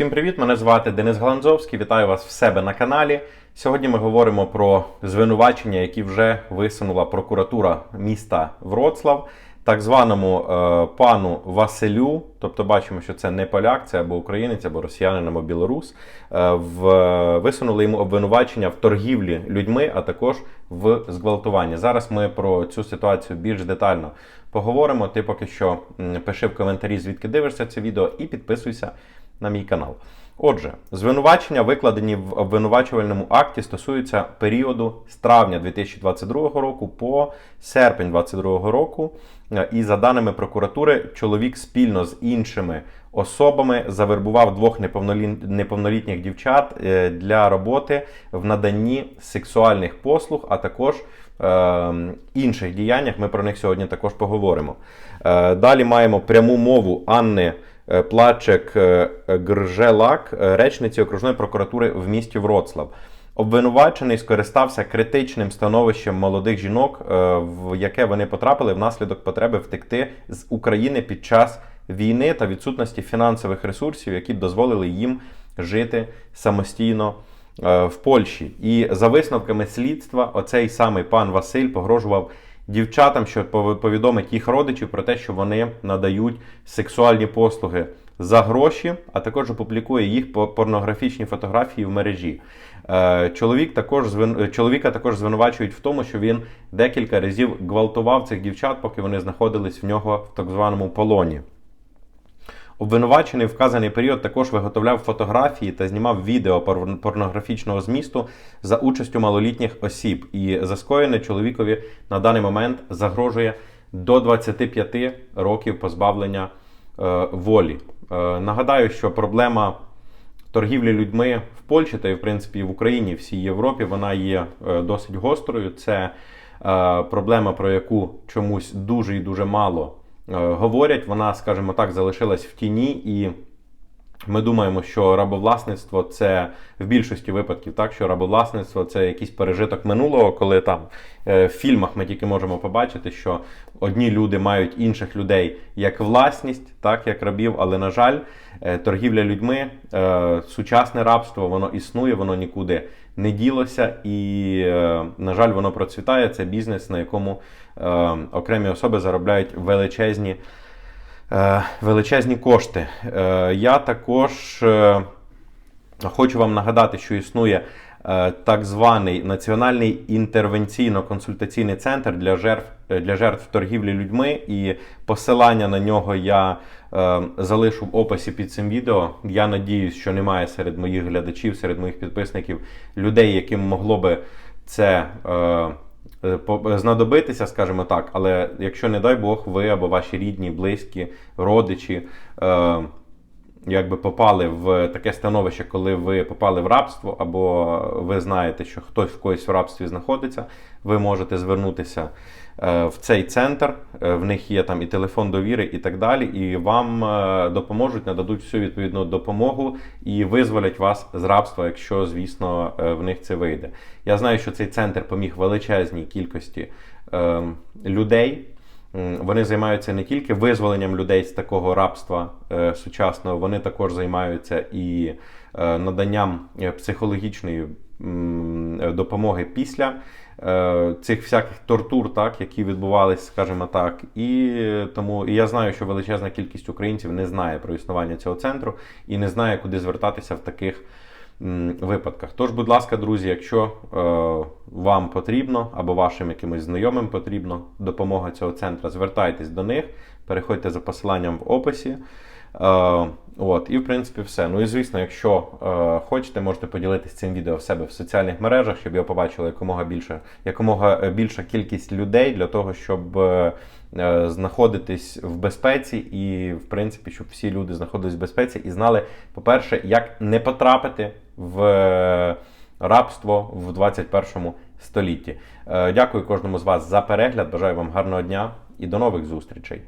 Всім привіт! Мене звати Денис Галанзовський. Вітаю вас в себе на каналі. Сьогодні ми говоримо про звинувачення, які вже висунула прокуратура міста Вроцлав, так званому е, пану Василю. Тобто бачимо, що це не поляк, це або українець, або росіянин, або білорус. Е, в, висунули йому обвинувачення в торгівлі людьми, а також в зґвалтуванні. Зараз ми про цю ситуацію більш детально поговоримо. Ти поки що пиши в коментарі, звідки дивишся це відео, і підписуйся на мій канал. Отже, звинувачення, викладені в обвинувачувальному акті, стосуються періоду з травня 2022 року по серпень 2022 року. І за даними прокуратури, чоловік спільно з іншими особами завербував двох неповнолітніх дівчат е, для роботи в наданні сексуальних послуг, а також е, інших діяннях. Ми про них сьогодні також поговоримо. Е, Далі маємо пряму мову Анни. Е, Плачек е, Гржелак, е, речниці окружної прокуратури в місті Вроцлав. Обвинувачений скористався критичним становищем молодих жінок, в яке вони потрапили внаслідок потреби втекти з України під час війни та відсутності фінансових ресурсів, які б дозволили їм жити самостійно в Польщі. І за висновками слідства, оцей самий пан Василь погрожував дівчатам, що пов- повідомить їх родичів про те, що вони надають сексуальні послуги за гроші, а також опублікує їх по порнографічні фотографії в мережі. Е, Чоловік також чоловіка також звинувачують в тому, що він декілька разів гвалтував цих дівчат, поки вони знаходились в нього в так званому полоні. Обвинувачений вказаний період також виготовляв фотографії та знімав відео порнографічного змісту за участю малолітніх осіб. І за скоєне чоловікові на даний момент загрожує до 25 років позбавлення е, волі. Е, нагадаю, що проблема торгівлі людьми в Польщі та й в принципі в Україні, всій Європі, вона є е, досить гострою. Це е, проблема, про яку чомусь дуже і дуже мало говорять. Вона, скажімо так, залишилась в тіні і. Ми думаємо, що рабовласництво це в більшості випадків так, що рабовласництво це якийсь пережиток минулого, коли там е, в фільмах ми тільки можемо побачити, що одні люди мають інших людей як власність, так як рабів, але на жаль, е, торгівля людьми, е, сучасне рабство, воно існує, воно нікуди не ділося, і, на жаль, воно процвітає. Це бізнес, на якому окремі особи заробляють величезні. Е, величезні кошти. Е, Я також е, хочу вам нагадати, що існує так званий Національний інтервенційно-консультаційний центр для жертв, для жертв торгівлі людьми, і посилання на нього я залишу в описі під цим відео. Я надіюсь, що немає серед моїх глядачів, серед моїх підписників людей, яким могло би це. Е, е, знадобитися, скажімо так, але якщо, не дай Бог, ви або ваші рідні, близькі, родичі е, якби попали в таке становище, коли ви попали в рабство, або ви знаєте, що хтось в когось в рабстві знаходиться, ви можете звернутися е, в цей центр. Е, В них є там і телефон довіри, і так далі. І вам е, допоможуть, нададуть всю відповідну допомогу і визволять вас з рабства, якщо, звісно, в них це вийде. Я знаю, що цей центр поміг величезній кількості е, людей. Вони займаються не тільки визволенням людей з такого рабства е, сучасного, вони також займаються і е, наданням е, психологічної м, е, допомоги після е, цих всяких тортур, так, які відбувалися, скажімо так. І е, тому і я знаю, що величезна кількість українців не знає про існування цього центру і не знає, куди звертатися в таких випадках. Тож, будь ласка, друзі, якщо е, вам потрібно або вашим якимось знайомим потрібно допомога цього центру, звертайтесь до них, переходьте за посиланням в описі. Е, от, і в принципі все. Ну і звісно, якщо е, хочете, можете поділитися цим відео в себе в соціальних мережах, щоб його побачили якомога більше, якомога е, більша кількість людей для того, щоб е, е, знаходитись в безпеці, і в принципі, щоб всі люди знаходились в безпеці і знали, по-перше, як не потрапити в е, рабство в 21 столітті. Е, Дякую кожному з вас за перегляд. Бажаю вам гарного дня і до нових зустрічей.